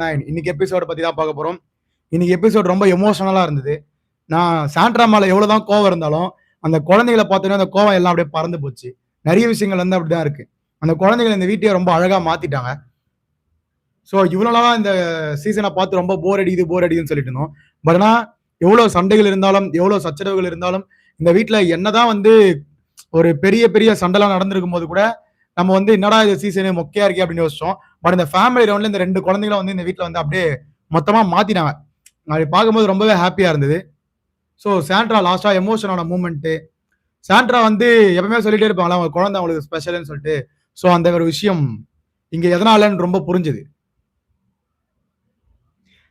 Nine இன்னைக்கு எபிசோட பத்தி தான் பார்க்க போறோம். இன்னைக்கு எபிசோட் ரொம்ப எமோஷனலா இருந்தது. நான் சாண்ட்ராமால எவ்வளவுதான் கோவம் இருந்தாலும் அந்த குழந்தைகளை பார்த்தோன்னே அந்த கோவம் எல்லாம் அப்படியே பறந்து போச்சு. நிறைய விஷயங்கள் வந்து அப்படிதான் இருக்கு. அந்த குழந்தைகள் இந்த வீட்டையே ரொம்ப அழகா மாத்திட்டாங்க. ஸோ இவ்வளோலாம் இந்த சீசனை பார்த்து ரொம்ப போர் அடிக்குது போர் அடிக்குதுன்னு சொல்லிட்டு இருந்தோம். பட் ஆனால் எவ்வளோ சண்டைகள் இருந்தாலும் எவ்வளோ சச்சரவுகள் இருந்தாலும் இந்த வீட்ல என்னதான் வந்து ஒரு பெரிய பெரிய சண்டைலாம் நடந்திருக்கும் போது கூட நம்ம வந்து என்னடா இது சீசனு மொக்கையா இருக்கே அப்படின்னு யோசிச்சோம். பட் இந்த ஃபேமிலி ரவுண்ட்ல இந்த ரெண்டு குழந்தைகளும் வந்து இந்த வீட்டில் வந்து அப்படியே மொத்தமா மாத்தினாங்க அப்படி பார்க்கும்போது ரொம்பவே ஹாப்பியா இருந்தது. ஸோ சாண்ட்ரா லாஸ்டா எமோஷனோட மூமெண்ட்டு சாண்ட்ரா வந்து எப்பவுமே சொல்லிட்டே இருப்பாங்களா அவங்க குழந்தை அவங்களுக்கு ஸ்பெஷல்னு சொல்லிட்டு. ஸோ அந்த ஒரு விஷயம் இங்க எதனாலன்னு ரொம்ப புரிஞ்சுது.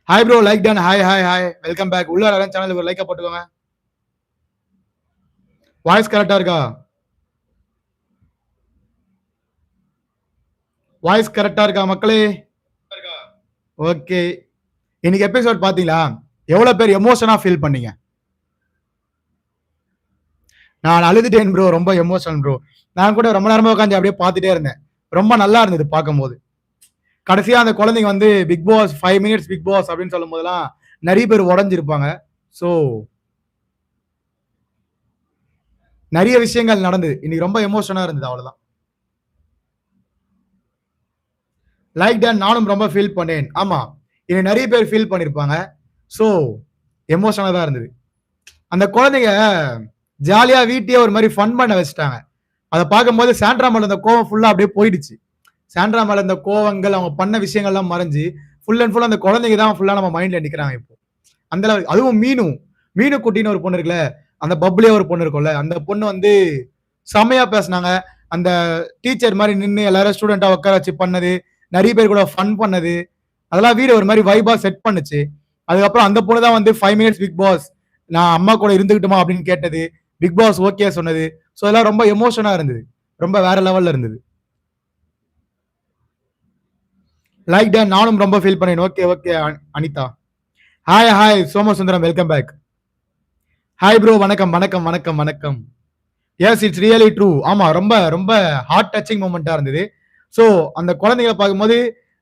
Hi bro like done hi hi hi welcome back உள்ள சேனலுக்கு ஒரு லைக்கா போட்டுக்கோங்க. வாய்ஸ் கரெக்டா இருக்கா? வாய்ஸ் கரெக்டா இருக்கா மக்களே? ஓகே இன்னைக்கு எபிசோட் பாத்தீங்களா? எவ்வளவு பேர் எமோஷனா ஃபீல் பண்ணீங்க? நான் அழுதுட்டேன் ப்ரோ ரொம்ப எமோஷனல் ப்ரோ நான் கூட ரொம்ப நேரமா உட்காந்து அப்படியே பார்த்துட்டே இருந்தேன். ரொம்ப நல்லா இருந்தது பார்க்கும்போது. கடைசியா அந்த குழந்தைங்க வந்து Bigg Boss five minutes Bigg Boss அப்படின்னு சொல்லும் போதெல்லாம் நிறைய பேர் உடஞ்சிருப்பாங்க. ஸோ நிறைய விஷயங்கள் நடந்தது. இன்னைக்கு ரொம்ப எமோஷனா இருந்தது அவ்வளவுதான். லைக் டன் நானும் ரொம்ப ஃபீல் பண்ணேன். ஆமா என்னை நிறைய பேர் ஃபீல் பண்ணியிருப்பாங்க ஸோ எமோஷனாக தான் இருந்தது. அந்த குழந்தைங்க ஜாலியாக வீட்டையே ஒரு மாதிரி ஃபன் பண்ண வச்சுட்டாங்க. அதை பார்க்கும்போது சாண்ட்ரா மேல இந்த கோவம் ஃபுல்லாக அப்படியே போயிடுச்சு. சாண்ட்ரா மேல இந்த கோவங்கள் அவங்க பண்ண விஷயங்கள்லாம் மறைஞ்சு ஃபுல் அண்ட் ஃபுல் அந்த குழந்தைங்க தான் ஃபுல்லாக நம்ம மைண்டில் நிற்கிறாங்க இப்போ. அந்த அதுவும் மீனு. மீனு குட்டின்னு ஒரு பொண்ணு இருக்குல்ல அந்த பப்ளியே ஒரு பொண்ணு இருக்கும்ல அந்த பொண்ணு வந்து செம்மையாக பேசினாங்க. அந்த டீச்சர் மாதிரி நின்று எல்லாரும் ஸ்டூடெண்ட்டாக உட்கார வச்சு பண்ணது நிறைய பேர் கூட ஃபன் பண்ணது. அதெல்லாம் வீடு ஒரு மாதிரி வைபா செட் பண்ணுச்சு. அதுக்கப்புறம் அந்த பொண்ணு தான் வந்து ஃபைவ் மினிட்ஸ் பிக் பாஸ் நான் அம்மா கூட இருந்துக்கிட்டுமா அப்படின்னு கேட்டது. பிக் பாஸ் ஓகே சொன்னது. ஸோ இதெல்லாம் ரொம்ப எமோஷனா இருந்தது. ரொம்ப வேற லெவல்ல இருந்தது. லைக் டே நானும் ரொம்ப ஃபீல் பண்ணேன் okay okay Anitha. Hi hi Somasundaram welcome back hi bro வணக்கம் வணக்கம் வணக்கம் வணக்கம். எஸ் இட்ஸ் ரியலி ட்ரூ ஆமா ரொம்ப ரொம்ப ஹார்ட் டச்சிங் மூமெண்டா இருந்தது. ஸோ அந்த குழந்தைங்களை பார்க்கும்போது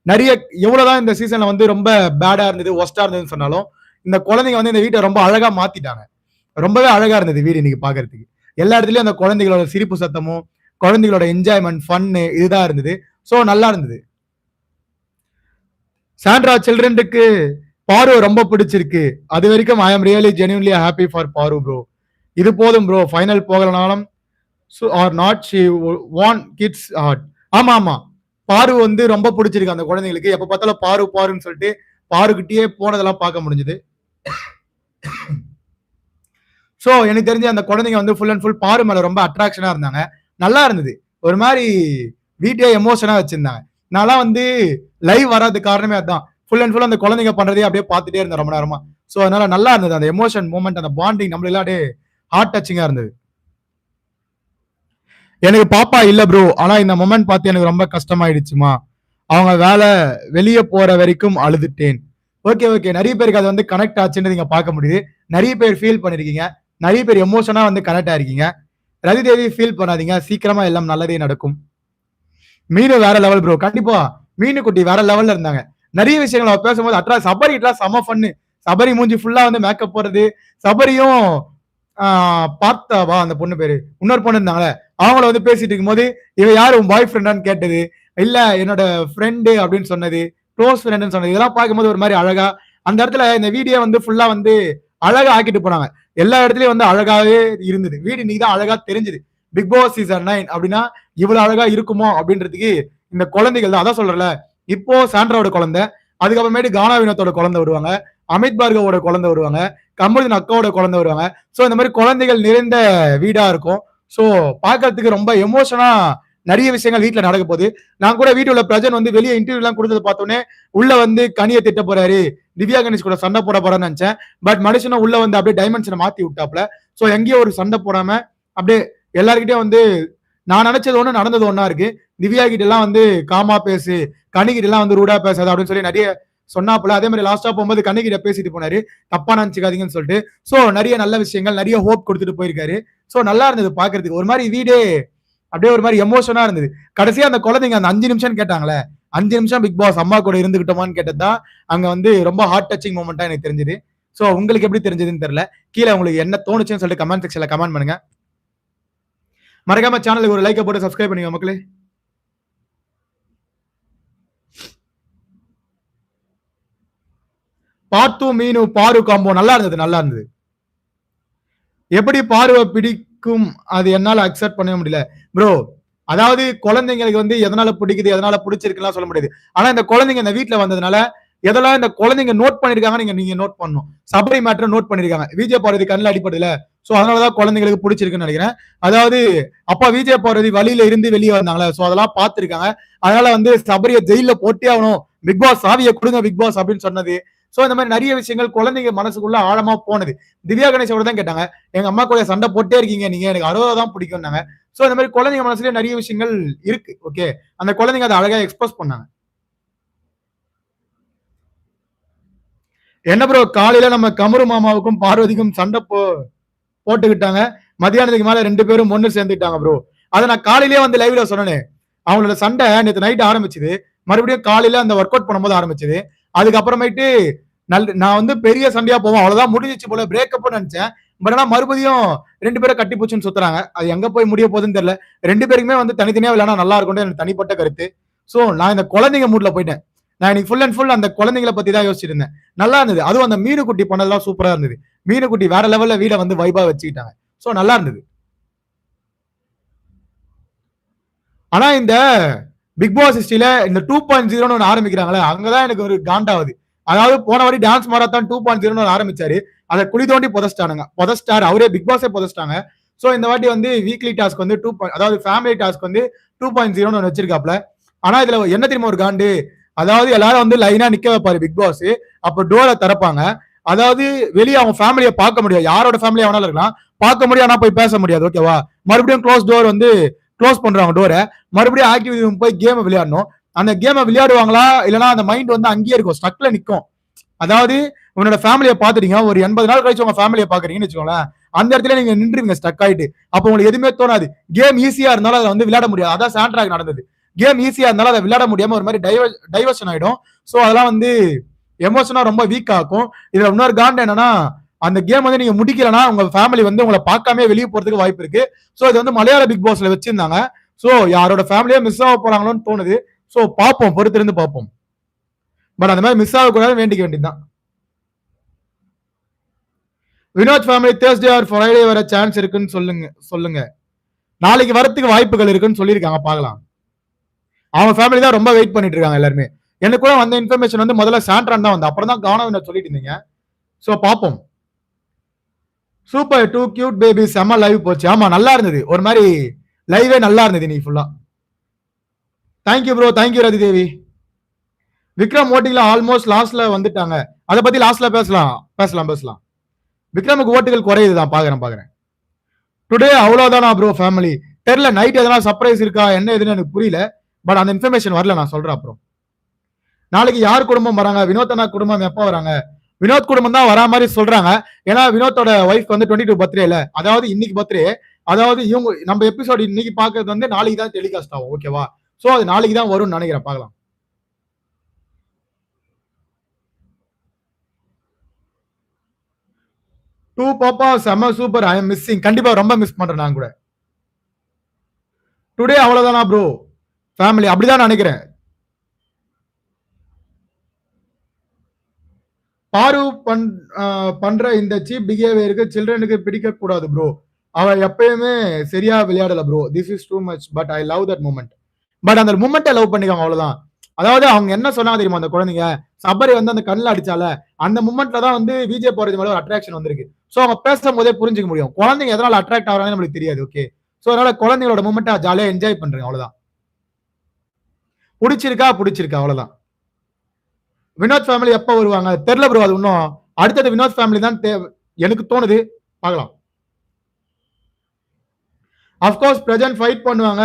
நிறைய எவ்வளவுதான் இந்த சீசன்ல வந்து ரொம்ப பேடா இருந்தது ஒஸ்டா இருந்ததுன்னு சொன்னாலும் இந்த குழந்தைங்க வந்து இந்த வீட்டை ரொம்ப அழகா மாத்திட்டாங்க. ரொம்பவே அழகா இருந்தது வீடு இன்னைக்கு பாக்குறதுக்கு எல்லா இடத்துலயும் அந்த குழந்தைகளோட சிரிப்பு சத்தமும் குழந்தைகளோட என்ஜாய்மெண்ட் ஃபன்னு இதுதான் இருந்தது. ஸோ நல்லா இருந்தது. சாண்ட்ரா சில்ட்ரனுக்கு பாரு ரொம்ப பிடிச்சிருக்கு. அது வரைக்கும் I am really genuinely happy for Paru bro இது போதும் bro final போகலனாலும் or not she won kids heart ஆமா ஆமா பாரு வந்து ரொம்ப பிடிச்சிருக்கு அந்த குழந்தைங்களுக்கு எப்ப பார்த்தாலும் பாரு பாருன்னு சொல்லிட்டு பாருக்கிட்டே போனதெல்லாம் பார்க்க முடிஞ்சது. ஸோ எனக்கு தெரிஞ்ச அந்த குழந்தைங்க வந்து ஃபுல் அண்ட் ஃபுல் பாரு மேல ரொம்ப அட்ராக்ஷனா இருந்தாங்க. நல்லா இருந்தது. ஒரு மாதிரி வீட்டையே எமோஷனா வச்சிருந்தாங்க. நான்லாம் வந்து லைவ் வராது காரணமே அதான். ஃபுல் அண்ட் ஃபுல் அந்த குழந்தைங்க பண்றதே அப்படியே பார்த்துட்டே இருந்தேன் ரொம்ப நேரமா. ஸோ அதனால நல்லா இருந்தது. அந்த எமோஷன் மூமெண்ட் அந்த பாண்டிங் நம்மளெல்லாம் அப்படியே ஹார்ட் டச்சிங்கா இருந்தது. எனக்கு பாப்பா இல்ல ப்ரோ ஆனா இந்த மொமெண்ட் பார்த்து எனக்கு ரொம்ப கஷ்டமாயிடுச்சுமா. அவங்க வேலை வெளியே போற வரைக்கும் அழுதுட்டேன். ஓகே ஓகே நிறைய பேருக்கு அது வந்து கனெக்ட் ஆச்சுன்னு நீங்க பார்க்க முடியுது. நிறைய பேர் ஃபீல் பண்ணிருக்கீங்க. நிறைய பேர் எமோஷனா வந்து கனெக்ட் ஆயிருக்கீங்க. ரதி தேவி ஃபீல் பண்ணாதீங்க. சீக்கிரமா எல்லாம் நல்லதே நடக்கும். மீனு வேற லெவல் ப்ரோ கண்டிப்பா மீனு குட்டி வேற லெவல்ல இருந்தாங்க. நிறைய விஷயங்கள் அவ பேசும்போது அட்ரா சபரிட்லாம் செம ஃபன்னு சபரி மூஞ்சி ஃபுல்லா வந்து மேக்கப் போடுறது. சபரியும் பார்த்தாவா? அந்த பொண்ணு பேரு. இன்னொரு பொண்ணு இருந்தாங்களே அவங்கள வந்து பேசிட்டு இருக்கும்போது இவ யார்? உன் பாய் ஃப்ரெண்டான்னு கேட்டது. இல்ல என்னோட ஃப்ரெண்டு அப்படின்னு சொன்னது. க்ளோஸ் ஃப்ரெண்டுன்னு சொன்னது. இதெல்லாம் பார்க்கும்போது ஒரு மாதிரி அழகா அந்த இடத்துல இந்த வீடியோ வந்து ஃபுல்லா வந்து அழகா ஆக்கிட்டு போனாங்க. எல்லா இடத்துலயும் வந்து அழகாவே இருந்தது. வீடு இன்னைக்கு தான் அழகா தெரிஞ்சது. பிக் பாஸ் சீசன் நைன் அப்படின்னா இவ்வளவு அழகா இருக்குமோ அப்படின்றதுக்கு இந்த குழந்தைகள் தான் அதான் சொல்றல இப்போ சாண்ட்ராவோட குழந்தை அதுக்கப்புறமேட்டு கானா வினோத்தோட குழந்தை வருவாங்க. அமித் பார்கவோட குழந்தை வருவாங்க கமலின் அக்காவோட குழந்தை வருவாங்க. ஸோ இந்த மாதிரி குழந்தைகள் நிறைந்த வீடா இருக்கும். ஸோ பார்க்கறதுக்கு ரொம்ப எமோஷனா நிறைய விஷயங்கள் வீட்டில் நடக்க போகுது. நான் கூட வீட்டில் உள்ள பிரஜன் வந்து வெளியே இன்டர்வியூலாம் கொடுத்தது பார்த்தோன்னே உள்ள வந்து கனியை திட்ட போறாரு. திவ்யா கணேஷ் கூட சண்டை போட போறான்னு நினச்சேன். பட் மனுஷனை உள்ள வந்து அப்படியே டைமென்ஷனை மாற்றி விட்டாப்ல ஸோ எங்கேயோ ஒரு சண்டை போடாம அப்படியே எல்லாருக்கிட்டே வந்து நான் நினைச்சது ஒன்று நடந்தது ஒன்றா இருக்கு. திவ்யா கிட்ட எல்லாம் வந்து காமா பேசு கனிகிட்ட எல்லாம் வந்து ரூடா பேசாது அப்படின்னு சொல்லி நிறைய சொன்னாப்புல அதே மாதிரி லாஸ்டா போகும்போது கண்ணிக்கிட்ட பேசிட்டு போனாரு. தப்பா நினைச்சுக்காதீங்கன்னு சொல்லிட்டு. சோ நிறைய நல்ல விஷயங்கள் நிறைய ஹோப் கொடுத்துட்டு போயிருக்காரு. சோ நல்லா இருந்தது பாக்குறதுக்கு ஒரு மாதிரி வீடே அப்படியே ஒரு மாதிரி எமோஷனா இருந்தது. கடைசியா அந்த குழந்தைங்க அந்த அஞ்சு நிமிஷம் கேட்டாங்களே அஞ்சு நிமிஷம் பிக் பாஸ் அம்மா கூட இருந்துகிட்டோமான்னு கேட்டது தான் அங்க வந்து ரொம்ப ஹார்ட் டச்சிங் மூமெண்டா எனக்கு தெரிஞ்சது. ஸோ உங்களுக்கு எப்படி தெரிஞ்சதுன்னு தெரியல. கீழே உங்களுக்கு என்ன தோணுச்சுன்னு சொல்லிட்டு கமெண்ட் செக்ஷன்ல கமெண்ட் பண்ணுங்க. மறக்காம சேனலுக்கு ஒரு லைக்கை போட்டு சப்ஸ்கிரைப் பண்ணுங்க மக்களே. பார்த்து மீனு பாரு காம்போ நல்லா இருந்தது நல்லா இருந்தது. எப்படி பார்வை பிடிக்கும் அது என்னால் அக்செப்ட் பண்ணவே முடியல. ப்ரோ அதாவது குழந்தைங்களுக்கு வந்து எதனால பிடிக்குது எதனால பிடிச்சிருக்குலாம் சொல்ல முடியாது. ஆனா இந்த குழந்தைங்க இந்த வீட்டுல வந்ததுனால எதெல்லாம் இந்த குழந்தைங்க நோட் பண்ணிருக்காங்க நீங்க நீங்க நோட் பண்ணணும். சபரி மேட்டர் நோட் பண்ணிருக்காங்க. விஜய் பார்வதி கண்ணில் அடிப்படுதுல சோ அதனாலதான் குழந்தைங்களுக்கு பிடிச்சிருக்குன்னு நினைக்கிறேன். அதாவது அப்பா விஜய் பார்வதி வழியில இருந்து வெளியே வந்தாங்களே சோ அதெல்லாம் பார்த்துருக்காங்க. அதனால வந்து சபரியை ஜெயில போட்டே ஆகணும். பிக் பாஸ் சாவியை கொடுங்க பிக் பாஸ் அப்படின்னு சொன்னது. ஸோ இந்த மாதிரி நிறைய விஷயங்கள் குழந்தைங்க மனசுக்குள்ள ஆழமா போனது. திவ்யா கணேசோட தான் கேட்டாங்க. எங்க அம்மா கூட சண்டை போட்டே இருக்கீங்க நீங்க எனக்கு அறுபதா தான் பிடிக்கும்னாங்க. ஸோ இந்த மாதிரி குழந்தைங்க மனசுல நிறைய விஷயங்கள் இருக்கு ஓகே அந்த குழந்தைங்க அதை அழகா எக்ஸ்பிரஸ் பண்ணாங்க. என்ன ப்ரோ காலையில நம்ம கமரு மாமாவுக்கும் பார்வதிக்கும் சண்டை போ போட்டுக்கிட்டாங்க. மத்தியானத்துக்கு மேல ரெண்டு பேரும் ஒன்று சேர்ந்துக்கிட்டாங்க ப்ரோ அதை நான் காலையிலேயே வந்து லைவ்ல சொன்னேன். அவங்களோட சண்டை நேற்று நைட் ஆரம்பிச்சது. மறுபடியும் காலையில அந்த ஒர்க் அவுட் பண்ணும்போது ஆரம்பிச்சது. அதுக்கப்புறமேட்டு நல் நான் வந்து பெரிய சண்டையா போவோம் அவ்வளவுதான் முடிஞ்சிச்சு போல பிரேக்கப் நினைச்சேன். பட் ஆனா மறுபடியும் ரெண்டு பேரும் கட்டி பூச்சுன்னு சுத்துறாங்க. அது எங்க போய் முடிய போகுதுன்னு தெரியல. ரெண்டு பேருக்குமே வந்து தனித்தனியா விளையாட நல்லா இருக்கும்னு எனக்கு தனிப்பட்ட கருத்து. சோ நான் இந்த குழந்தைங்க மூட்ல போயிட்டேன். நான் இன்னைக்கு ஃபுல் அண்ட் ஃபுல் அந்த குழந்தைங்களை பத்தி தான் யோசிச்சிட்டு இருந்தேன். நல்லா இருந்தது. அதுவும் அந்த மீனுக்குட்டி பண்ணதெல்லாம் சூப்பரா இருந்தது. மீனுக்குட்டி வேற லெவல்ல வீட வந்து வைபா வச்சுக்கிட்டாங்க. சோ நல்லா இருந்தது. ஆனா இந்த பிக் பாஸ் ஹிஸ்டில இந்த டூ பாயிண்ட் ஜீரோன்னு ஒன்று ஆரம்பிக்கிறாங்களே அங்கதான் எனக்கு ஒரு காண்டாவது அதாவது போன வாரி டான்ஸ் மாராத்தான் டூ பாயிண்ட் ஜீரோன்னு ஆரம்பிச்சாரு. அதை குழி தோண்டி புதைச்சிட்டானுங்க. புதைச்சிட்டாரு. அவரே பிக் பாஸே புதைச்சிட்டாங்க. ஸோ இந்த வாட்டி வந்து வீக்லி டாஸ்க் வந்து டூ அதாவது ஃபேமிலி டாஸ்க் வந்து டூ பாயிண்ட் ஜீரோன்னு ஒன்று வச்சிருக்காப்ல ஆனா இதுல என்ன தெரியுமா ஒரு காண்டு? அதாவது எல்லாரும் வந்து லைனா நிக்க வைப்பாரு பிக் பாஸ் அப்போ டோரை திறப்பாங்க. அதாவது வெளியே அவங்க ஃபேமிலியை பார்க்க முடியாது. யாரோட ஃபேமிலியாக வேணாலும் இருக்கலாம். பார்க்க முடியும் ஆனால் போய் பேச முடியாது. ஓகேவா மறுபடியும் க்ளோஸ் டோர் வந்து க்ளோஸ் பண்றாங்க டோரை மறுபடியும் ஆக்டிவிட்டி போய் கேமை விளையாடணும். அந்த கேமை விளையாடுவாங்களா? இல்லைன்னா அந்த மைண்ட் வந்து அங்கேயே இருக்கும். ஸ்டக்ல நிற்கும் அதாவது உன்னோட ஃபேமிலியை பார்த்துட்டீங்க. ஒரு எண்பது நாள் கழிச்சு உங்க ஃபேமிலியை பாக்குறீங்கன்னு வச்சுக்கோங்களேன். அந்த இடத்துல நீங்க நின்றுவீங்க ஸ்டக் ஆயிட்டு. அப்போ உங்களுக்கு எதுவுமே தோணாது. கேம் ஈஸியா இருந்தாலும் அதை வந்து விளையாட முடியாது. அதான் சாண்ட்ராக் நடந்தது. கேம் ஈஸியா இருந்தாலும் அதை விளையாட முடியாம ஒரு மாதிரி டைவர் டைவர்ஷன் ஆயிடும். ஸோ அதெல்லாம் வந்து எமோஷனா ரொம்ப வீக் ஆகும் இதுல இன்னொரு காண்ட் என்னன்னா அந்த கேம் வந்து நீங்க முடிக்கலன்னா உங்க ஃபேமிலி வந்து உங்களை பார்க்காம வெளியே போறதுக்கு வாய்ப்பு இருக்கு. ஸோ இது வந்து மலையாள பிக் பாஸ்ல வச்சிருந்தாங்க. ஸோ யாரோட ஃபேமிலியா மிஸ் ஆக போறாங்களோன்னு தோணுது. ஸோ பார்ப்போம். பொறுத்திருந்து பார்ப்போம். பட் அந்த மாதிரி மிஸ் ஆகக்கூடாது வேண்டிக்க வேண்டியதுதான். Vinoth family Thursday or Friday வர சான்ஸ் இருக்குன்னு சொல்லுங்க சொல்லுங்க. நாளைக்கு வரத்துக்கு வாய்ப்புகள் இருக்குன்னு சொல்லியிருக்காங்க பார்க்கலாம். அவங்க ஃபேமிலி தான் ரொம்ப வெயிட் பண்ணிட்டு இருக்காங்க எல்லாருமே. எனக்கு கூட வந்த இன்ஃபர்மேஷன் வந்து முதல்ல சாண்ட்ரான் தான் வந்து. அப்புறம் தான் கவனம் சொல்லிட்டு இருந்தீங்க. ஸோ பார்ப்போம். சூப்பர் டூ கியூட் பேபி செம்ம லைவ் போச்சு. ஆமா நல்லா இருந்தது. ஒரு மாதிரி லைவே நல்லா இருந்தது நீ ஃபுல்லா தேங்க்யூ ப்ரோ தேங்க்யூ ரதி தேவி. விக்ரம் ஓட்டிங்ல ஆல்மோஸ்ட் லாஸ்ட்ல வந்துட்டாங்க. அதை பத்தி லாஸ்ட்ல பேசலாம். பேசலாம் பேசலாம். விக்ரமுக்கு ஓட்டுகள் குறையுது தான் பாக்குறேன் பாக்குறேன். டுடே அவ்வளவுதானா ப்ரோ ஃபேமிலி தெரியல நைட் எதனா சர்ப்ரைஸ் இருக்கா? என்ன எதுன்னு எனக்கு புரியல. பட் அந்த இன்ஃபர்மேஷன் வரல நான் சொல்றேன் அப்புறம். நாளைக்கு யார் குடும்பம் வராங்க? வினோத் அண்ணா குடும்பம் எப்போ வராங்க? வினோத் குடும்பம் தான் வரா மாதிரி சொல்றாங்க. ஏன்னா வினோத்தோட ஒய்ஃப் வந்து டுவெண்ட்டி டூ பர்த்டே இல்லை அதாவது இன்னைக்கு பர்த்டே அதாவது இவங்க நம்ம எபிசோட் இன்னைக்கு பாக்குறது வந்து நாளைக்கு தான் டெலிகாஸ்ட் ஆகும். ஓகேவா சோ அது நாளைக்கு தான் வரும்னு நினைக்கிறேன். பார்க்கலாம் டூ பாப்பா செம்ம சூப்பர் ஐ எம் மிஸ்ஸிங் கண்டிப்பா ரொம்ப மிஸ் பண்றேன் நான் கூட. டுடே அவ்வளவுதானா ப்ரோ ஃபேமிலி அப்படிதான் நினைக்கிறேன். பாரு பண் பண்ற இந்த சீப் பிஹேவியருக்கு சில்ட்ரனுக்கு பிடிக்க கூடாது ப்ரோ அவ எப்பயுமே சரியா விளையாடல bro this is too much but I love that moment but அந்த மூமெண்ட்டை லவ் பண்ணிக்கோங்க அவ்வளவுதான். அதாவது அவங்க என்ன சொன்னாங்க தெரியுமா அந்த குழந்தைங்க? சபரி வந்து அந்த கண்ணில் அடிச்சால அந்த மூமெண்ட்ல தான் வந்து விஜய் போறது மேல ஒரு அட்ராக்ஷன் வந்திருக்கு. ஸோ அவங்க பேசும் போதே புரிஞ்சுக்க முடியும். குழந்தைங்க எதனால அட்ராக்ட் ஆகிறாங்கன்னு நம்மளுக்கு தெரியாது ஓகே ஸோ அதனால குழந்தைங்களோட மூமெண்ட்டை ஜாலியாக என்ஜாய் பண்றேன் அவ்வளவுதான். பிடிச்சிருக்கா பிடிச்சிருக்கா அவ்வளவுதான். வினோத் ஃபேமிலி எப்போ வருவாங்க? தெரில ப்ரோ அது இன்னும். அடுத்தது வினோத் ஃபேமிலி தான் தேவை எனக்கு தோணுது. பார்க்கலாம். அஃப்கோர்ஸ் பிரசன்ட் ஃபைட் பண்ணுவாங்க.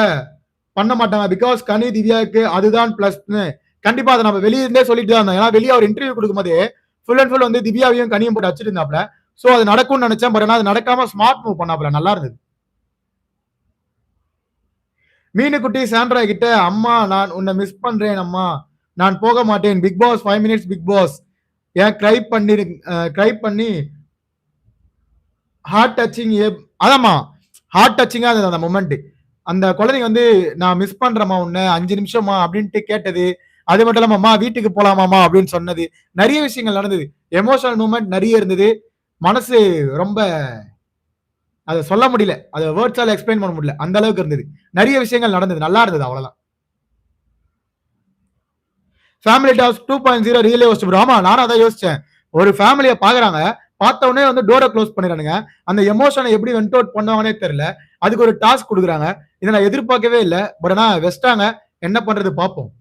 பண்ண மாட்டாங்க. பிகாஸ் கனி திவ்யாவுக்கு அதுதான் பிளஸ்னு கண்டிப்பா அதை நம்ம வெளியிருந்தே சொல்லிட்டு தான் இருந்தோம். ஏன்னா வெளியே அவர் இன்டர்வியூ கொடுக்கும்போது ஃபுல் அண்ட் ஃபுல் வந்து திவ்யாவையும் கனியும் போட்டு வச்சுட்டு இருந்தாப்ல ஸோ அது நடக்கும்னு நினைச்சேன். பட் ஆனால் அது நடக்காம ஸ்மார்ட் மூவ் பண்ணாப்ல நல்லா இருந்தது. மீனுக்குட்டி சாண்ட்ரா கிட்ட அம்மா நான் உன்னை மிஸ் பண்றேன் அம்மா. நான் போக மாட்டேன். Bigg Boss five minutes Bigg Boss ஏன் க்ரை பண்ணி க்ரை பண்ணி ஹார்ட் டச்சிங் அதாம்மா ஹார்ட் டச்சிங்காக இருந்தது அந்த மொமெண்ட் அந்த குழந்தைங்க வந்து நான் மிஸ் பண்றேம்மா உன்னை அஞ்சு நிமிஷமா அப்படின்ட்டு கேட்டது. அது மட்டும் இல்லாமம்மா வீட்டுக்கு போலாமாமா அப்படின்னு சொன்னது. நிறைய விஷயங்கள் நடந்தது. எமோஷனல் மூமெண்ட் நிறைய இருந்தது. மனசு ரொம்ப அதை சொல்ல முடியல. அதை வேர்ட்ஸால் எக்ஸ்பிளைன் பண்ண முடியல. அந்த அளவுக்கு இருந்தது. நிறைய விஷயங்கள் நடந்தது. நல்லா இருந்தது அவ்வளோதான் family task two point zero relay யோசிச்சு ஆமா நானும் அதான் யோசிச்சேன். ஒரு ஃபேமிலியை பாக்குறாங்க பார்த்த உடனே வந்து டோரை க்ளோஸ் பண்ணிடுறானுங்க. அந்த எமோஷனை எப்படி வென்ட் அவுட் பண்ணுவாங்கன்னே தெரியல. அதுக்கு ஒரு டாஸ்க் கொடுக்குறாங்க. இதை நான் எதிர்பார்க்கவே இல்லை. பட் ஆனா வெஸ்டாங்க என்ன பண்றது பார்ப்போம்.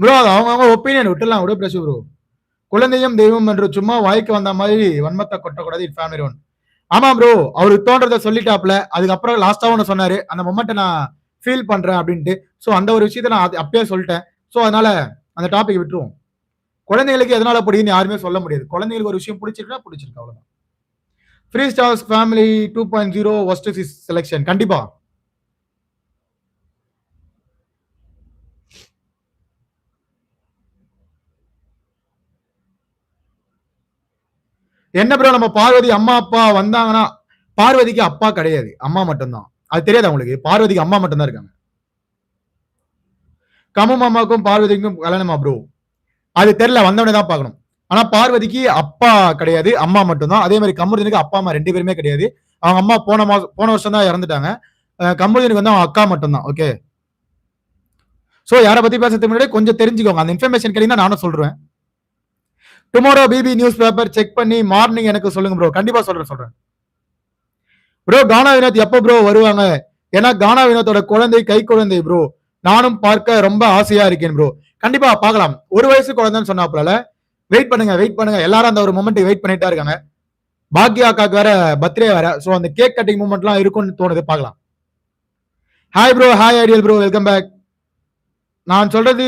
ப்ரோ அது அவங்கவுங்க ஒப்பீனியன் விட்டுலாம் விட பிரச்சனை ப்ரோ குழந்தையும் தெய்வம் என்று சும்மா வாய்க்கு வந்த மாதிரி வன்மத்தை கொட்டக்கூடாது இட் ஃபேமிலி ஒன் ஆமா ப்ரோ அவரு தோன்றதை சொல்லிட்டாப்ல அதுக்கப்புறம் லாஸ்டா ஒன்று சொன்னாரு. அந்த மொமெண்ட்டை நான் ஃபீல் பண்றேன் அப்படின்ட்டு. ஸோ அந்த ஒரு விஷயத்த நான் அப்பயே சொல்லிட்டேன். ஸோ அதனால அந்த டாபிக் விட்டுருவோம். குழந்தைகளுக்கு எதனால பிடிக்குன்னு யாருமே சொல்ல முடியாது. குழந்தைகளுக்கு ஒரு விஷயம் பிடிச்சிருக்கா பிடிச்சிருக்கு அவ்வளோதான் three stars family two point zero worst selection கண்டிப்பா. என்ன ப்ரோ நம்ம பார்வதி அம்மா அப்பா வந்தாங்கன்னா பார்வதிக்கு அப்பா கிடையாது. அம்மா மட்டும்தான். அது தெரியாது அவங்களுக்கு பார்வதிக்கு அம்மா மட்டும்தான் இருக்காங்க. கமு மாமாக்கும் பார்வதிக்கும் கல்யாணமா ப்ரோ அது தெரியல வந்தவனே தான் பார்க்கணும். ஆனா பார்வதிக்கு அப்பா கிடையாது அம்மா மட்டும்தான். அதே மாதிரி கமருதனுக்கு அப்பா அம்மா ரெண்டு பேருமே கிடையாது. அவங்க அம்மா போன மாசம் போன வருஷம் தான் இறந்துட்டாங்க. கமருதனுக்கு வந்து அவங்க அக்கா மட்டும்தான் ஓகே சோ யாரை பத்தி பேசுறதுக்கு முன்னாடி கொஞ்சம் தெரிஞ்சுக்கோங்க. அந்த இன்ஃபர்மேஷன் கிடையாது நானும் சொல்றேன். Tomorrow BB news paper check பண்ணி மார்னிங் எனக்கு சொல்லுங்க ப்ரோ கண்டிப்பா சொல்றேன் சொல்றேன். ப்ரோ கானா வினோத் எப்போ ப்ரோ வருவாங்க? ஏன்னா கானா வினோத்தோட குழந்தை கை குழந்தை ப்ரோ நானும் பார்க்க ரொம்ப ஆசையா இருக்கேன் ப்ரோ கண்டிப்பா பார்க்கலாம். ஒரு வயசு குழந்தைன்னு சொன்னாப்புல வெயிட் பண்ணுங்க வெயிட் பண்ணுங்க. எல்லாரும் அந்த ஒரு மூமெண்ட் வெயிட் பண்ணிட்டா இருக்காங்க. பாக்யா அக்காக்கு வேற பர்த்டே வேற. ஸோ அந்த கேக் கட்டிங் மூமெண்ட்லாம் இருக்கும்னு தோணுது பார்க்கலாம். Hi bro hi ideal bro welcome back நான் சொல்றது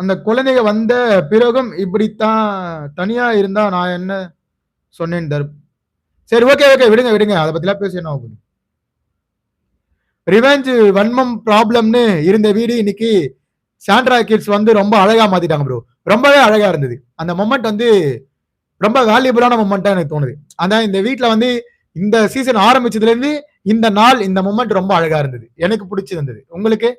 அந்த குழந்தைங்க வந்த பிறகும் இப்படித்தான் தனியா இருந்தா நான் என்ன சொன்னேன் தர்ப் சரி ஓகே ஓகே விடுங்க விடுங்க. அதை பத்திலாம் பேசி என்ன ஆகும் ரிவெஞ்ச் வன்மம் ப்ராப்ளம்னு இருந்த வீடு இன்னைக்கு சாண்ட்ரா கிட்ஸ் வந்து ரொம்ப அழகா மாத்திட்டாங்க ப்ரோ ரொம்பவே அழகா இருந்தது. அந்த மொமெண்ட் வந்து ரொம்ப வேல்யூபிளான மொமெண்டா எனக்கு தோணுது. அதான் இந்த வீட்டுல வந்து இந்த சீசன் ஆரம்பிச்சதுல இருந்து இந்த நாள் இந்த மொமெண்ட் ரொம்ப அழகா இருந்தது. எனக்கு பிடிச்சிருந்தது. உங்களுக்கு?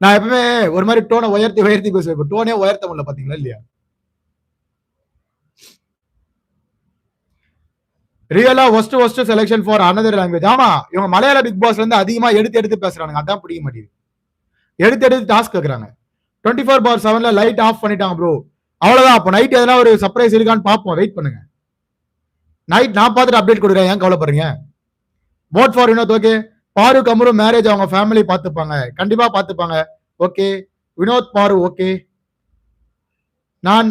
நான் எப்பவுமே ஒரு மாதிரி டோனை உயர்த்தி உயர்த்தி பேசுவேன். இப்போ டோனே உயர்த்த முடியல பாத்தீங்களா இல்லையா? ரியலா worst worst selection for another language ஆமா இவங்க மலையாள பிக் பாஸ்ல இருந்து அதிகமா எடுத்து எடுத்து பேசுறாங்க அதான் பிடிக்க மாட்டேங்குது. எடுத்து எடுத்து டாஸ்க் கேட்கறாங்க டுவெண்ட்டி ஃபோர் பவர் செவன்ல லைட் ஆஃப் பண்ணிட்டாங்க ப்ரோ அவ்வளவுதான். அப்போ நைட் எதனா ஒரு சர்ப்ரைஸ் இருக்கான்னு பார்ப்போம் வெயிட் பண்ணுங்க. நைட் நான் பார்த்துட்டு அப்டேட் கொடுக்குறேன். ஏன் கவலைப்படுறீங்க? போட் ஃபார் வினோத் ஓகே பாரு கமரும் மேரேஜ் அவங்க ஃபேமிலி பார்த்துப்பாங்க. கண்டிப்பா பார்த்துப்பாங்க. ஓகே வினோத் பாரு ஓகே நான்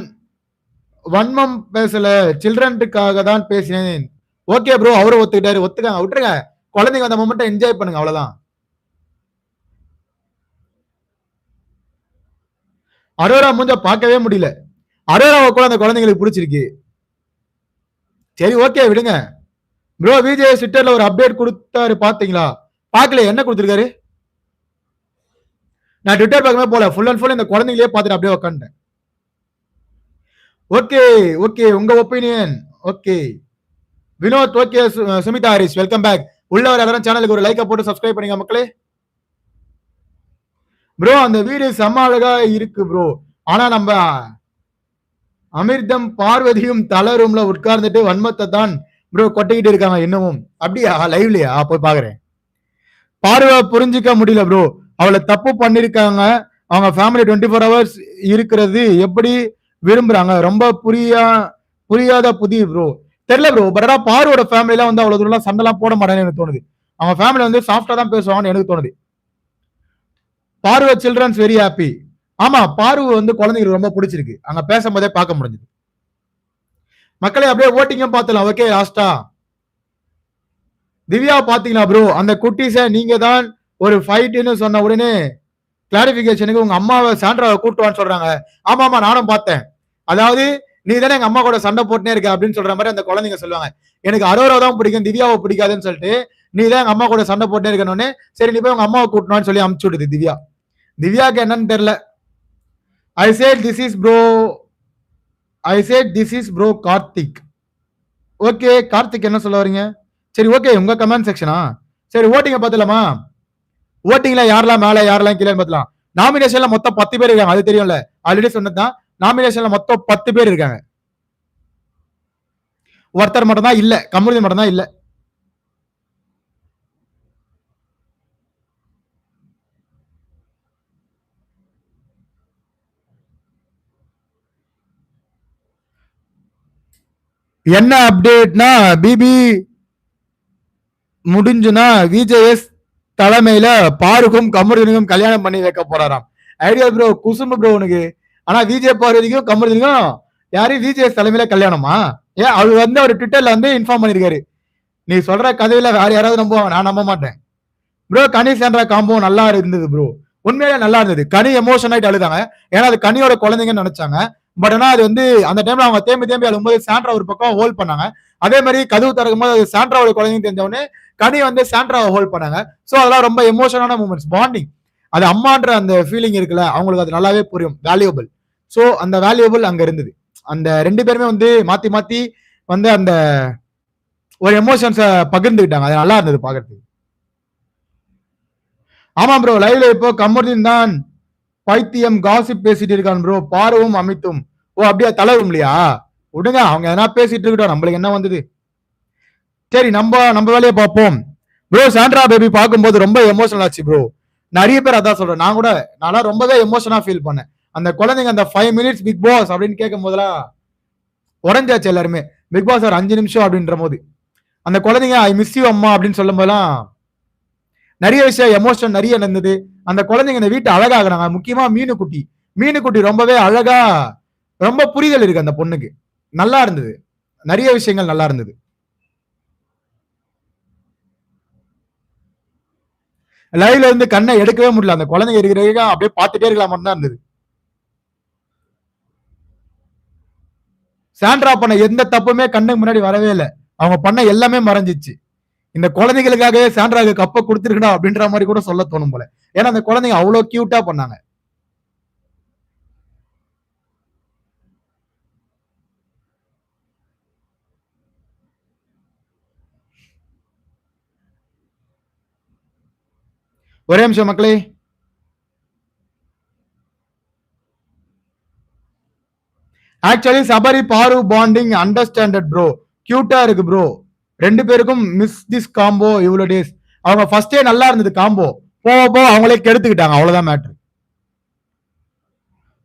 வன்மம் பேசல. சில்ட்ரனுக்காக தான் பேசினேன். ஓகே ப்ரோ அவரும் ஒத்துக்கிட்டாரு. ஒத்துக்காங்க. விட்டுருங்க. குழந்தைங்க அந்த மொமெண்ட்டை என்ஜாய் பண்ணுங்க அவ்வளவுதான். அரோரா மூஞ்ச பார்க்கவே முடியல. அரோராவை கூட அந்த குழந்தைங்களுக்கு பிடிச்சிருக்கு. சரி ஓகே விடுங்க. ப்ரோ விஜய் ட்விட்டர்ல ஒரு அப்டேட் கொடுத்தாரு பாத்தீங்களா பார்க்கல என்ன கொடுத்துருக்காரு? நான் ட்விட்டர் பார்க்கவே போல ஃபுல் அண்ட் ஃபுல் இந்த குழந்தைங்களே பார்த்துட்டு அப்படியே உட்காந்துட்டேன் ஓகே ஓகே உங்க opinion okay Vinoth okay Sumitha Haris welcome back உள்ளவர் எல்லாரும் சேனலுக்கு ஒரு லைக்கை போட்டு சப்ஸ்கிரைப் பண்ணுங்க மக்களே. ப்ரோ அந்த வீடு செம்ம அழகா இருக்கு ப்ரோ ஆனா நம்ம அமிர்தம் பார்வதியும் தல ரூம்ல உட்கார்ந்துட்டு வன்மத்தை தான் ப்ரோ கொட்டிக்கிட்டு இருக்காங்க இன்னமும். அப்படியா? லைவ்லயா போய் பாக்குறேன் பார்வை புரிஞ்சுக்க முடியல ப்ரோ அவளை தப்பு பண்ணிருக்காங்க. அவங்க ஃபேமிலி டுவெண்ட்டி ஃபோர் ஹவர்ஸ் இருக்கிறது எப்படி விரும்புறாங்க? ரொம்ப புரியா புரியாத புதிய ப்ரோ தெரியல ப்ரோ பட் ஆனால் பாரோட ஃபேமிலியெல்லாம் வந்து அவ்வளவு தூரம் சண்டைலாம் போட மாட்டேன்னு எனக்கு தோணுது. அவங்க ஃபேமிலி வந்து சாஃப்டா தான் பேசுவாங்கன்னு எனக்கு தோணுது. பார்வ சில்ட்ரன்ஸ் வெரி ஹாப்பி ஆமா பார்வ வந்து குழந்தைங்களுக்கு ரொம்ப பிடிச்சிருக்கு. அங்க பேசும்போதே பார்க்க முடிஞ்சது. மக்களை அப்படியே ஓட்டிங்கும் பார்த்துலாம் ஓகே லாஸ்டா திவ்யா பாத்தீங்களா ப்ரோ அந்த குட்டீஸை நீங்க தான் ஒரு ஃபைட்னு சொன்ன உடனே கிளாரிபிகேஷனுக்கு உங்க அம்மாவை சாண்ட்ராவை கூட்டுவான்னு சொல்றாங்க. ஆமா ஆமா நானும் பார்த்தேன். அதாவது நீ தானே எங்க அம்மா கூட சண்டை போட்டுனே இருக்க அப்படின்னு சொல்ற மாதிரி அந்த குழந்தைங்க சொல்லுவாங்க. எனக்கு அரோரா தான் பிடிக்கும் திவ்யாவை பிடிக்காதுன்னு சொல்லிட்டு நீ தான் எங்க அம்மா கூட சண்டை போட்டுனே இருக்கணும்னு சரி நீ போய் உங்க அம்மாவை கூட்டணும்னு சொல்லி அமுச்சு விடுது திவ்யா. திவ்யாக்கு என்னன்னு தெரியல. I said this is bro I said this is bro Karthik. Okay Karthik என்ன சொல்ல வரீங்க? சரி ஓகே உங்க கமெண்ட் செக்ஷனா சரி ஓட்டிங்க பார்த்துலாமா ஓட்டிங்ல யாரெல்லாம் மேல யாரெல்லாம் கீழே பார்த்துலாம் நாமினேஷன்ல மொத்தம் பத்து பேர் இருக்காங்க. அது தெரியும்ல. ஆல்ரெடி சொன்னதுதான். நாமினேஷன்ல மொத்தம் பத்து பேர் இருக்காங்க. ஒருத்தர் மட்டும் தான் இல்ல. கமருதி மட்டும் தான் இல்ல. என்ன அப்டேட்னா பிபி முடிஞ்சுன்னா விஜேஎஸ் தலைமையில பாருக்கும் கமருதனுக்கும் கல்யாணம் பண்ணி வைக்க போறாராம். ஐடியா ப்ரோ குசும்பு ப்ரோ உனக்கு. ஆனா விஜய் பார்வதிக்கும் கமருதனுக்கும் யாரும் விஜேஎஸ் தலைமையில கல்யாணமா? ஏன் அவர் வந்து அவர் ட்விட்டர்ல வந்து இன்ஃபார்ம் பண்ணிருக்காரு. நீ சொல்ற கதையில வேற யாராவது நம்புவாங்க? நான் நம்ப மாட்டேன். ப்ரோ கனி சேர்ற காம்போ நல்லா இருந்தது ப்ரோ உண்மையிலே நல்லா இருந்தது. கனி எமோஷன் ஆயிட்டு அழுதாங்க. ஏன்னா அது கனியோட குழந்தைங்கன்னு நினைச்சாங்க. பட் ஆனா அது வந்து அந்த டைம்ல அவங்க தேம்பி தேம்பி அழும்போது சாண்ட்ரா ஒரு பக்கம் ஹோல்ட் பண்ணாங்க. அதே மாதிரி கதவு திறக்கும் போது அது சாண்ட்ராவோட குழந்தைங்க தெரிஞ்சவொடனே கனி வந்து சாண்ட்ராவை ஹோல்ட் பண்ணாங்க. ஸோ அதெல்லாம் ரொம்ப எமோஷனான மூமெண்ட்ஸ் பாண்டிங் அது அம்மான்ற அந்த ஃபீலிங் இருக்குல்ல அவங்களுக்கு அது நல்லாவே புரியும். வேல்யூபிள் ஸோ அந்த வேல்யூபிள் அங்கே இருந்தது. அந்த ரெண்டு பேருமே வந்து மாற்றி மாற்றி வந்து அந்த ஒரு எமோஷன்ஸை பகிர்ந்துக்கிட்டாங்க. அது நல்லா இருந்தது பார்க்கறதுக்கு ஆமாம் ப்ரோ லைவ்ல இப்போ கமருதீன் தான் பைத்தியம் காசிப் பேசிட்டு இருக்கான் ப்ரோ பார்வும் அமித்தும். ஓ அப்படியா? தலைவரும் இல்லையா விடுங்க. அவங்க எதனா பேசிட்டு இருக்கட்டும். நம்மளுக்கு என்ன வந்தது? சரி நம்ம நம்ம வேலையை பார்ப்போம். ப்ரோ சாண்ட்ரா பேபி பார்க்கும்போது ரொம்ப எமோஷனல் ஆச்சு ப்ரோ நிறைய பேர் அதான் சொல்றேன். நான் கூட நான் ரொம்பவே எமோஷனா ஃபீல் பண்ணேன். அந்த குழந்தைங்க அந்த ஃபைவ் மினிட்ஸ் பிக் பாஸ் அப்படின்னு கேட்கும் போதெல்லாம் உடஞ்சாச்சு எல்லாருமே. பிக் பாஸ் ஒரு அஞ்சு நிமிஷம் அப்படின்ற போது. அந்த குழந்தைங்க ஐ மிஸ் யூ அம்மா அப்படின்னு சொல்லும் போதெல்லாம் நிறைய விஷயம் எமோஷன் நிறைய நடந்தது. அந்த குழந்தைங்க இந்த வீட்டை அழகாகிறாங்க முக்கியமா மீனு குட்டி மீனு குட்டி ரொம்பவே அழகா ரொம்ப புரிதல் இருக்கு அந்த பொண்ணுக்கு. நல்லா இருந்தது. நிறைய விஷயங்கள் நல்லா இருந்தது. லைவ்ல இருந்து கண்ணை எடுக்கவே முடியல. அந்த குழந்தைங்க இருக்கிற அப்படியே பார்த்துட்டே இருக்கலாம் தான் இருந்தது. சாண்ட்ரா பண்ண எந்த தப்புமே கண்ணுக்கு முன்னாடி வரவே இல்லை. அவங்க பண்ண எல்லாமே மறைஞ்சிச்சு. இந்த குழந்தைகளுக்காகவே சாண்ட்ராக்கு கப்பை கொடுத்துருக்கணும் அப்படின்ற மாதிரி கூட சொல்ல தோணும் போல. ஏன்னா அந்த குழந்தைங்க அவ்வளோ கியூட்டா பண்ணாங்க. ஒரே நிமிஷம் மக்களே. ஆக்சுவலி சபரி பாரு பாண்டிங் அண்டர்ஸ்டாண்டட் ப்ரோ கியூட்டா இருக்கு ப்ரோ ரெண்டு பேருக்கும் மிஸ் திஸ் காம்போ இவ்வளோ டேஸ் அவங்க ஃபர்ஸ்டே நல்லா இருந்தது காம்போ போக போக அவங்களே கெடுத்துக்கிட்டாங்க. அவ்வளவுதான் மேட்ரு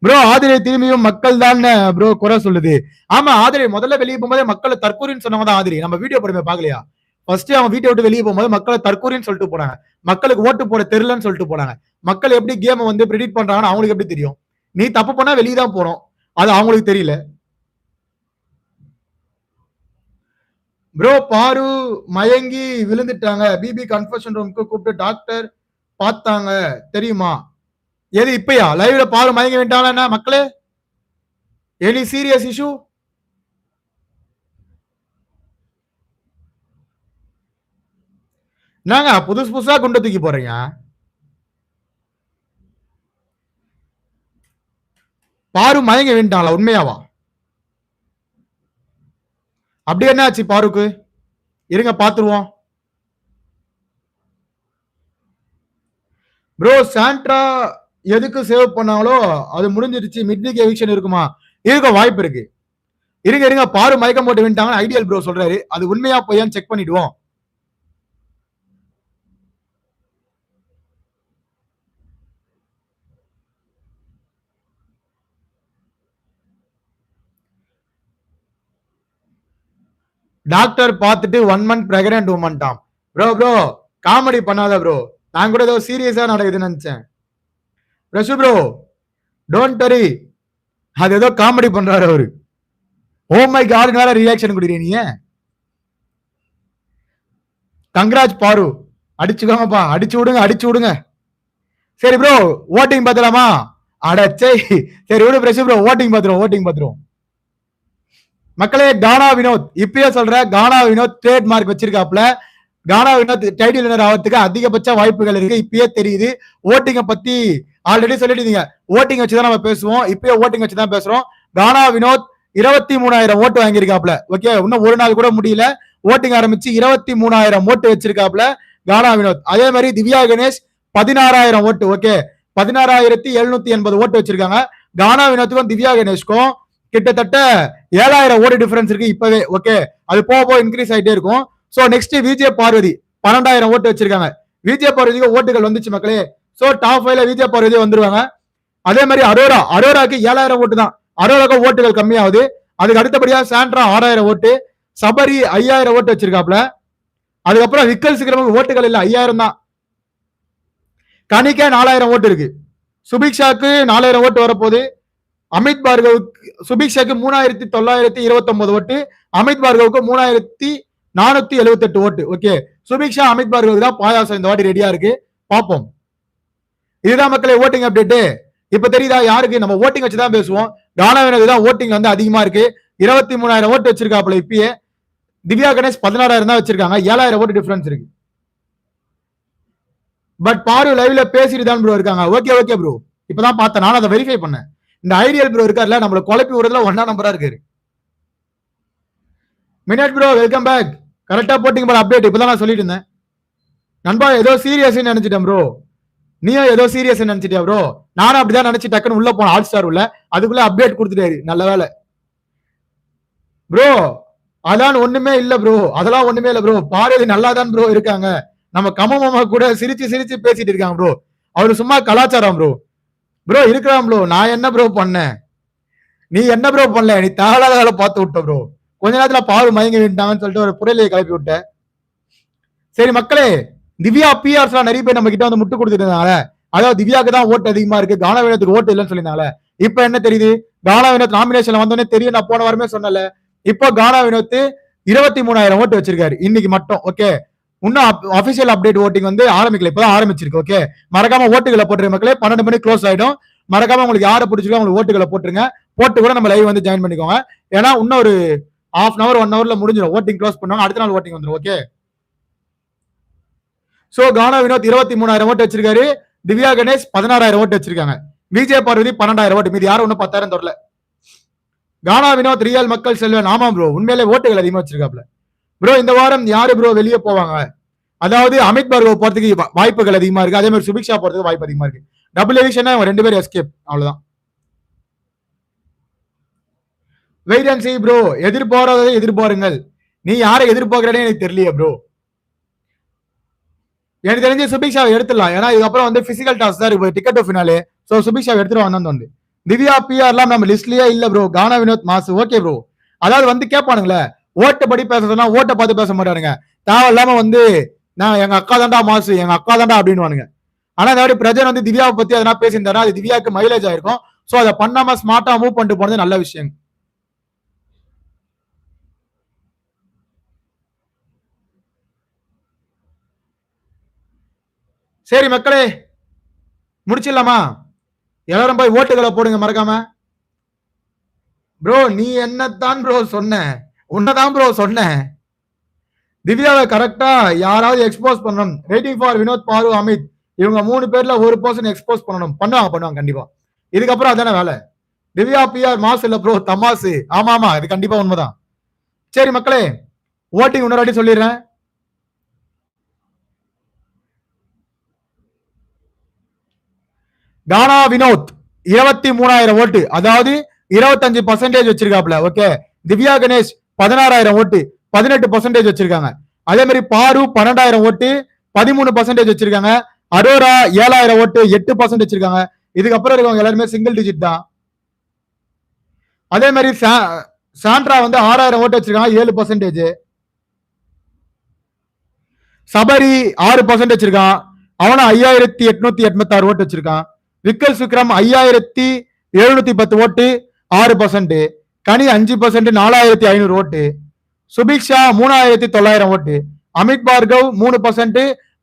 ப்ரோ ஆதிரை திரும்பியும் மக்கள் தான் ப்ரோ குறை சொல்லுது. ஆமா ஆதிரை முதல்ல வெளியே போகும்போதே மக்களை தற்கூரின்னு சொன்னவங்க தான் ஆதிரி. நம்ம வீடியோ படமே பாக்கலையா ஃபர்ஸ்ட் அவன் வீட்டை விட்டு வெளியே போகும்போது மக்களை தற்கொலைன்னு சொல்லிட்டு போனாங்க. மக்களுக்கு ஓட்டு போட தெரியலன்னு சொல்லிட்டு போனாங்க. மக்கள் எப்படி கேமை வந்து ப்ரிடிக்ட் பண்றாங்கன்னு அவங்களுக்கு எப்படி தெரியும்? நீ தப்பு பண்ணா வெளியே தான் போறோம். அது அவங்களுக்கு தெரியல. ப்ரோ பாரு மயங்கி விழுந்துட்டாங்க. பிபி கன்ஃபர்ஷன் ரூம்க்கு கூப்பிட்டு டாக்டர் பார்த்தாங்க. தெரியுமா? எது இப்பயா? லைவ்ல பாரு மயங்கி வேண்டாம் என்ன மக்களே? எனி சீரியஸ் இஷ்யூ நாங்க புதுசு புதுசா குண்ட தூக்கி போறீங்க பாரு மயங்க வேண்டாங்களா உண்மையாவா? அப்படி என்ன ஆச்சு பாருக்கு இருங்க பாத்துருவோம். ப்ரோ சாண்ட்ரா எதுக்கு சேவ் பண்ணாங்களோ அது முடிஞ்சிருச்சு. மிட்னிக் எவிக்ஷன் இருக்குமா? இருக்க வாய்ப்பு இருக்கு. இருங்க இருங்க பாரு மயக்கம் போட்டு விட்டாங்கன்னு ஐடியல் ப்ரோ சொல்றாரு. அது உண்மையா பொய்யான்னு செக் பண்ணிடுவோம். டாக்டர் பார்த்துட்டு ஒன் மந்த் பிரெக்னன்ட் உமன்ட்டாம் ப்ரோ ப்ரோ காமெடி பண்ணாத ப்ரோ நான் கூட ஏதோ சீரியஸா நடக்குதுன்னு நினைச்சேன். ரசு ப்ரோ டோன்ட் டரி அது ஏதோ காமெடி பண்றாரு அவரு. ஓ மை காட் வேற ரியாக்ஷன் கொடுக்குறீங்க கங்கராஜ் பாரு. அடிச்சுக்கோங்கப்பா. அடிச்சு விடுங்க அடிச்சு விடுங்க. சரி ப்ரோ ஓட்டிங் பாத்துலாமா அடச்சே. சரி விடு பிரசு ப்ரோ ஓட்டிங் பாத்துருவோம் ஓட்டிங் பாத்துருவோம் மக்களே கானா வினோத். இப்பயே சொல்ற கானா வினோத் ட்ரேட் மார்க் வச்சிருக்காப்ல கானா வினோத் டைட்டில் வினர் ஆகிறதுக்கு அதிகபட்ச வாய்ப்புகள் இருக்கு. இப்பயே தெரியுது. ஓட்டிங்கை பத்தி ஆல்ரெடி சொல்லிட்டீங்க. ஓட்டிங் வச்சு தான் நம்ம பேசுவோம். இப்பயே ஓட்டிங் வச்சு தான் பேசுறோம். கானா வினோத் இருபத்தி மூணாயிரம் ஓட்டு வாங்கியிருக்காப்ல ஓகே இன்னும் ஒரு நாள் கூட முடியல. ஓட்டிங் ஆரம்பிச்சு இருபத்தி மூணாயிரம் ஓட்டு வச்சிருக்காப்ல கானா வினோத். அதே மாதிரி திவ்யா கணேஷ் பதினாறாயிரம் ஓட்டு ஓகே பதினாறாயிரத்தி எழுநூத்தி எண்பது ஓட்டு வச்சிருக்காங்க. கானா வினோத்துக்கும் திவ்யா கணேஷ்க்கும் கிட்டத்தட்ட ஏழாயிரம் ஓட்டு டிஃபரன்ஸ் இருக்கு இப்பவே. ஓகே அது போக போக இன்க்ரீஸ் ஆகிட்டே இருக்கும். ஸோ நெக்ஸ்ட் விஜய பார்வதி பன்னெண்டாயிரம் ஓட்டு வச்சிருக்காங்க. விஜய பார்வதிக்கு ஓட்டுகள் வந்துச்சு மக்களே. ஸோ டாப் ஃபைவ்ல விஜய பார்வதி வந்துருவாங்க. அதே மாதிரி அரோரா அரோராக்கு ஏழாயிரம் ஓட்டு தான். அரோராக்கு ஓட்டுகள் கம்மியாகுது. அதுக்கு அடுத்தபடியா சாண்ட்ரா ஆறாயிரம் ஓட்டு. சபரி ஐயாயிரம் ஓட்டு வச்சிருக்காப்ல அதுக்கப்புறம் விக்கல் சிக்கிரமும் ஓட்டுகள் இல்லை ஐயாயிரம் தான். கனிக்கே நாலாயிரம் ஓட்டு இருக்கு. சுபிக்ஷாக்கு நாலாயிரம் ஓட்டு வரப்போகுது. அமித் பார்கவுக்கு சுபிக்ஷாக்கு மூணாயிரத்தி தொள்ளாயிரத்தி இருபத்தி ஒன்பது ஓட்டு அமித் பார்கவுக்கு மூணாயிரத்தி நானூத்தி எழுபத்தி எட்டு ஓட்டு. ஓகே சுபிக்ஷா அமித் பார்கவுக்கு தான் பாயாசம் இந்த வாட்டி ரெடியா இருக்கு. பார்ப்போம். இதுதான் மக்களை ஓட்டிங் அப்டேட் இப்ப தெரியுதா யாருக்கு? நம்ம ஓட்டிங் வச்சு தான் பேசுவோம். கானாவினது தான் ஓட்டிங் வந்து அதிகமா இருக்கு. இருபத்தி மூணாயிரம் ஓட்டு வச்சிருக்காப்ல இப்பயே. திவ்யா கணேஷ் பதினாறாயிரம் தான் வச்சிருக்காங்க. ஏழாயிரம் ஓட்டு டிஃபரன்ஸ் இருக்கு. பட் பாரு லைவ்ல பேசிட்டு தான் ப்ரோ இருக்காங்க. ஓகே ஓகே ப்ரோ இப்பதான் பார்த்தேன். நான் அதை வெரிஃபை பண்ணேன். இந்த ஐடியல் ப்ரோ இருக்கார்ல நம்மள குழப்பி விடுறதுல ஒன்னா நம்பரா இருக்காரு. மினாட் ப்ரோ வெல்கம் பேக் கரெக்டா போட்டிங்க போல அப்டேட் இப்பதான் நான் சொல்லிட்டு இருந்தேன். நண்பா ஏதோ சீரியஸ் நினைச்சிட்டேன் ப்ரோ நீயும் ஏதோ சீரியஸ் நினைச்சிட்டியா ப்ரோ நானும் அப்படிதான் நினைச்சு டக்குன்னு உள்ள போனேன் ஹாட் ஸ்டார் உள்ள. அதுக்குள்ள அப்டேட் கொடுத்துட்டாரு நல்ல வேலை ப்ரோ அதான் ஒண்ணுமே இல்ல ப்ரோ அதெல்லாம் ஒண்ணுமே இல்ல ப்ரோ பாரதி நல்லா தான் ப்ரோ இருக்காங்க. நம்ம கமமாமா கூட சிரிச்சு சிரிச்சு பேசிட்டு இருக்காங்க ப்ரோ அவரு சும்மா கலாச்சாரம் ப்ரோ ப்ரோ இருக்கிறான் ப்ரோ நான் என்ன ப்ரோ பண்ணேன்? நீ என்ன ப்ரோ பண்ணல? நீ தேவையில்லாத வேலை பார்த்து விட்ட ப்ரோ கொஞ்ச நேரத்துல பால் மயங்கி விட்டாங்கன்னு சொல்லிட்டு ஒரு புரளியை கிளப்பி விட்ட சரி மக்களே திவ்யா பிஆர்ஸ்லாம் நிறைய பேர் நம்ம கிட்ட வந்து முட்டு கொடுத்துருந்தாங்க அதாவது திவ்யாக்கு தான் ஓட்டு அதிகமா இருக்கு. கானவீனத்துக்கு ஓட்டு இல்லைன்னு சொல்லியிருந்தால இப்ப என்ன தெரியுது? கானவீனத் நாமினேஷன்ல வந்தோடனே தெரியும். நான் போன வாரமே சொன்னல இப்போ கானவீனத்து இருபத்தி மூணாயிரம் ஓட்டு வச்சிருக்காரு. இன்னைக்கு மட்டும் ஓகே இன்னும் அபிஷியல் அப்டேட் ஓட்டிங் வந்து ஆரம்பிக்கல இப்பதான் ஆரம்பிச்சிருக்கு ஓகே மறக்காம ஓட்டுகளை போட்டுருங்க மக்களே. பன்னெண்டு மணி க்ளோஸ் ஆயிடும். மறக்காம உங்களுக்கு யாரை பிடிச்சிருக்கோ உங்களுக்கு ஓட்டுகளை போட்டுருங்க. போட்டு கூட நம்ம லைவ் வந்து ஜாயின் பண்ணிக்கோங்க. ஏன்னா இன்னும் ஒரு ஹாஃப் அன் அவர் ஒன் ஹவர்ல முடிஞ்சிடும். ஓட்டிங் க்ளோஸ் பண்ணுவாங்க அடுத்த நாள் ஓட்டிங் வந்துடும் ஓகே சோ கானா வினோத் இருபத்தி மூணாயிரம் ஓட்டு வச்சிருக்காரு. திவ்யா கணேஷ் பதினாறாயிரம் ஓட்டு வச்சிருக்காங்க. விஜய் பார்வதி பன்னெண்டாயிரம் ஓட்டு. மீதி யாரும் ஒன்றும் பத்தாயிரம் தொடரல கானா வினோத் ரியல் மக்கள் செல்வன். ஆமா ப்ரோ உண்மையிலே ஓட்டுகள் அதிகமா வச்சிருக்காப்ல. ப்ரோ இந்த வாரம் யாரு ப்ரோ வெளியே போவாங்க? அதாவது அமித் பார்கவ் போறதுக்கு வா- வாய்ப்புகள் அதிகமா இருக்கு. அதே மாதிரி சுபிக்ஷா போறதுக்கு வாய்ப்பு அதிகமா இருக்கு. டபுள் எவிஷன் ரெண்டு பேரும் எஸ்கேப் அவ்வளவுதான். வெயிட் அண்ட் சி ப்ரோ எதிர்பாராததை எதிர்பாருங்கள். நீ யாரை எதிர்பார்க்கறனே எனக்கு தெரியலையே ப்ரோ எனக்கு தெரிஞ்சு சுபிக்ஷாவை எடுத்துடலாம். ஏன்னா இதுக்கப்புறம் வந்து பிசிக்கல் டாஸ் தான் இருக்கு. டிக்கெட் ஃபினாலே ஸோ சுபிக்ஷாவை எடுத்துருவாங்க வந்தோம் வந்து திவ்யா பிஆர்லாம் நம்ம லிஸ்ட்லயே இல்ல ப்ரோ கானா வினோத் மாசு. ஓகே ப்ரோ அதாவது வந்து கேட்பானுங்களே ஓட்டை படி பேச சொன்னா ஓட்டை பார்த்து பேச மாட்டானுங்க. தேவையில்லாம வந்து நான் எங்க அக்கா தாண்டா மாசு எங்க அக்கா தாண்டா அப்படின்னு ஆனா இந்த மாதிரி பிரஜன் வந்து திவ்யாவை பத்தி எதனா பேசியிருந்தாருன்னா அது திவ்யாவுக்கு மைலேஜ் ஆயிருக்கும். சோ அதை பண்ணாம ஸ்மார்ட்டா மூவ் பண்ணிட்டு போனது நல்ல விஷயம் சரி மக்களே முடிச்சிடலாமா? எல்லாரும் போய் ஓட்டுகளை போடுங்க மறக்காம. ப்ரோ நீ என்னத்தான் ப்ரோ சொன்ன? உன்னதான் ப்ரோ சொன்னேன். திவ்யாவை கரெக்டா யாராவது எக்ஸ்போஸ் பண்ணணும். வெயிட்டிங் ஃபார் வினோத் பாரு அமித் இவங்க மூணு பேர்ல ஒரு பர்சன் எக்ஸ்போஸ் பண்ணணும். பண்ணுவாங்க பண்ணுவாங்க கண்டிப்பா. இதுக்கப்புறம் அதானே வேலை? திவ்யா பிஆர் மாஸ் இல்ல ப்ரோ தமாசு. ஆமா ஆமா இது கண்டிப்பா உண்மைதான். சரி மக்களே ஓட்டிங் இன்னொரு வாட்டி சொல்லிடுறேன். கானா வினோத் இருபத்தி மூணாயிரம் ஓட்டு. அதாவது இருபத்தஞ்சு பர்சன்டேஜ் வச்சிருக்காப்ல ஓகே திவ்யா கணேஷ் பதினாறாயிரம் ஓட்டு பதினெட்டு பர்சன்டேஜ் வச்சிருக்காங்க. அதே மாதிரி பாரு பன்னெண்டாயிரம் ஓட்டு பதிமூணு பர்சன்டேஜ் வச்சிருக்காங்க. அரோரா ஏழாயிரம் ஓட்டு எட்டு பர்சன்ட் வச்சிருக்காங்க. இதுக்கப்புறம் இருக்கவங்க எல்லாருமே சிங்கிள் டிஜிட் தான். அதே மாதிரி சா- சாண்ட்ரா வந்து ஆறாயிரம் ஓட்டு வச்சிருக்காங்க ஏழு பர்சன்டேஜ் சபரி ஆறு பர்சன்ட் வச்சிருக்கான். அவனும் ஐயாயிரத்தி எட்நூத்தி எண்பத்தாறு ஓட்டு வச்சிருக்கான். விக்கல் சுக்ரம் ஐயாயிரத்தி எழுநூத்தி பத்து ஓட்டு ஆறு பர்சன்ட் கனி அஞ்சு பர்சன்ட் நாலாயிரத்தி ஐநூறு ஓட்டு. சுபிக்ஷா மூணாயிரத்தி தொள்ளாயிரம் ஓட்டு. அமித் பார்கவ் மூணு பர்சன்ட்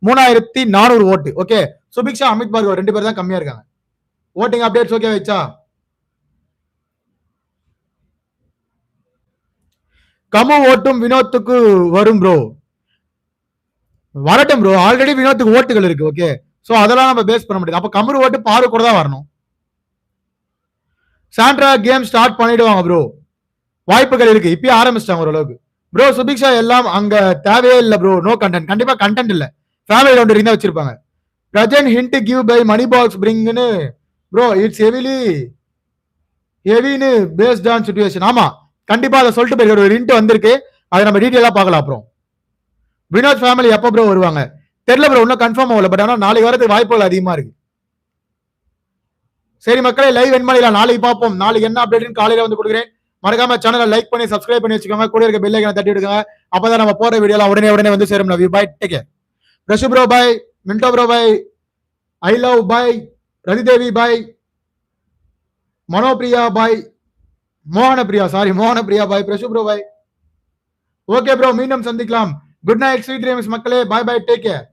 மூணாயிரத்தி நானூறு ஓட்டு. ஓகே சுபிக்ஷா அமித் பார்கவ் ரெண்டு பேர் தான் கம்மியா இருக்காங்க. ஓட்டிங் அப்டேட்ஸ் ஓகே வச்சா? கமு ஓட்டும் வினோத்துக்கு வரும் ப்ரோ வரட்டும் ப்ரோ ஆல்ரெடி வினோத்துக்கு ஓட்டுகள் இருக்கு ஓகே ஸோ அதெல்லாம் நம்ம பேஸ் பண்ண முடியாது. அப்போ கமரு ஓட்டு பாரு கூட தான் வரணும். சாண்ட்ரா கேம் ஸ்டார்ட் பண்ணிடுவாங்க ப்ரோ வாய்ப்புகள் இருக்கு. இப்பயே ஆரம்பிச்சிட்டாங்க ஓரளவுக்கு. ப்ரோ சுபிக்ஷா எல்லாம் அங்க தேவையே இல்லை ப்ரோ நோ கண்டென்ட் கண்டிப்பா கண்டென்ட் இல்ல. ஃபேமிலி ரவுண்ட் தான் வச்சிருப்பாங்க. Prajan hint give by money box பிரிங்னு bro it's heavily ஹெவின்னு பேஸ்ட் ஆன் சுச்சுவேஷன் ஆமா கண்டிப்பா அதை சொல்லிட்டு போயிருக்க ஒரு ஹிண்ட் வந்திருக்கு. அதை நம்ம டீட்டெயிலாக பார்க்கலாம் அப்புறம் வினோத் ஃபேமிலி எப்போ ப்ரோ வருவாங்க? தெரியல ப்ரோ இன்னும் கன்ஃபார்ம் ஆகல. பட் ஆனால் நாளைக்கு வரதுக்கு வாய்ப்புகள் அதிகமாக இருக்கு. சரி மக்களே லைவ் என்மலையில பண்ணிடலாம் நாளைக்கு பார்ப்போம். நாளைக்கு என்ன அப்டேட்னு காலையில வந்து கொடுக்குறேன். மறக்காம சேனலை லைக் பண்ணி சப்ஸ்கிரைப் பண்ணி வச்சுக்கோங்க. கூட இருக்க பெல் ஐக்கனை தட்டி விடுங்க. அப்பதான் நம்ம போற வீடியோலாம் உடனே உடனே வந்து சேரும். Navi bye bye take care Rashu bro bye மின்டோ bro bye I love bye Rathidevi bye Manopriya bye Mohanapriya sorry Mohanapriya bye Prasu bro bye okay bro மீண்டும் சந்திக்கலாம். குட் நைட் ஸ்வீட் ட்ரீம்ஸ் மக்களே. பாய் பாய் டேக் கேர்